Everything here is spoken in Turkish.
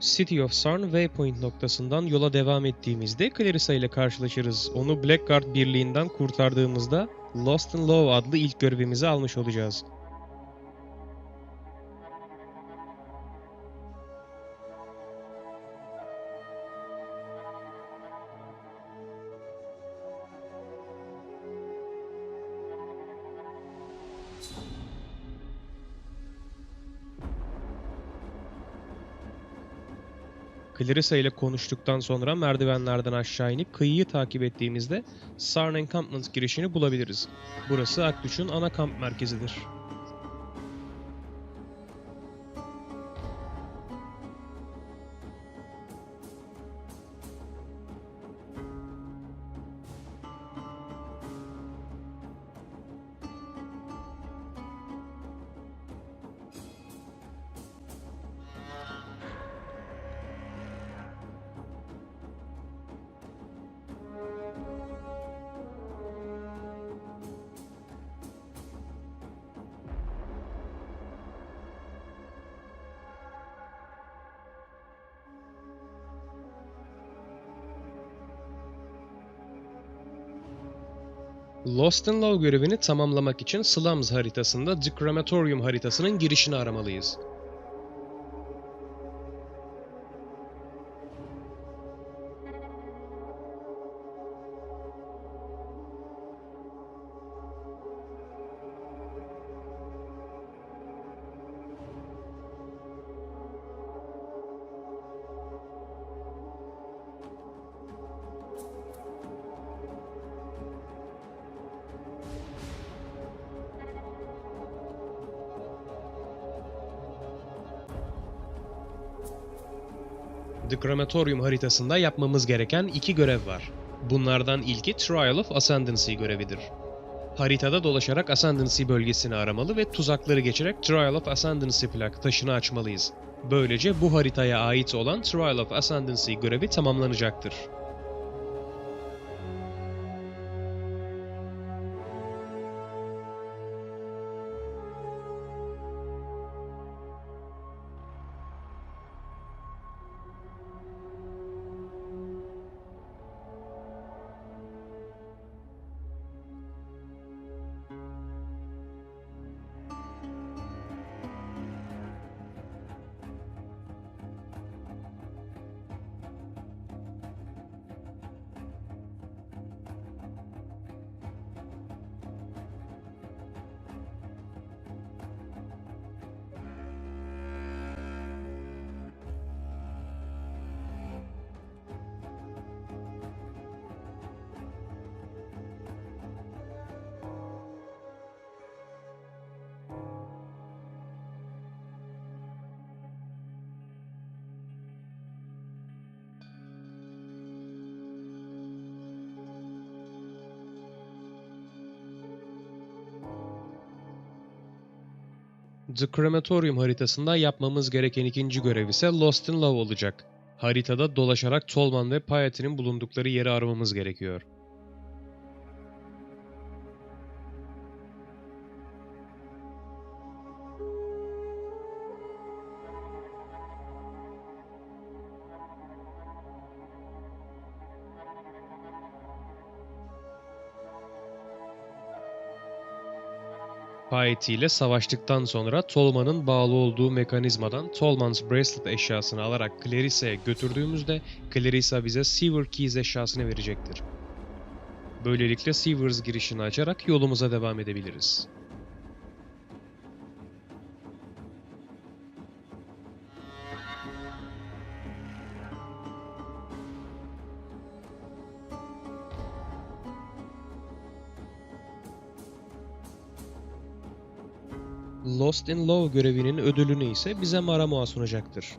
City of Sarn Waypoint noktasından yola devam ettiğimizde Clarissa ile karşılaşırız. Onu Blackguard birliğinden kurtardığımızda Lost in Love adlı ilk görevimizi almış olacağız. Clarissa ile konuştuktan sonra merdivenlerden aşağı inip kıyıyı takip ettiğimizde Sarn Encampment girişini bulabiliriz. Burası Akdüş'ün ana kamp merkezidir. Lost in Love görevini tamamlamak için Slums haritasında The Crematorium haritasının girişini aramalıyız. The Crematorium haritasında yapmamız gereken iki görev var. Bunlardan ilki Trial of Ascendancy görevidir. Haritada dolaşarak Ascendancy bölgesini aramalı ve tuzakları geçerek Trial of Ascendancy plak taşını açmalıyız. Böylece bu haritaya ait olan Trial of Ascendancy görevi tamamlanacaktır. The Crematorium haritasında yapmamız gereken ikinci görev ise Lost in Love olacak. Haritada dolaşarak Tolman ve Piety'nin bulundukları yeri aramamız gerekiyor. Piety ile savaştıktan sonra Tolman'ın bağlı olduğu mekanizmadan Tolman's Bracelet eşyasını alarak Clarissa'ya götürdüğümüzde Clarissa bize Seaver Keys eşyasını verecektir. Böylelikle Seavers girişini açarak yolumuza devam edebiliriz. Lost in Love görevinin ödülünü ise bize Maramua sunacaktır.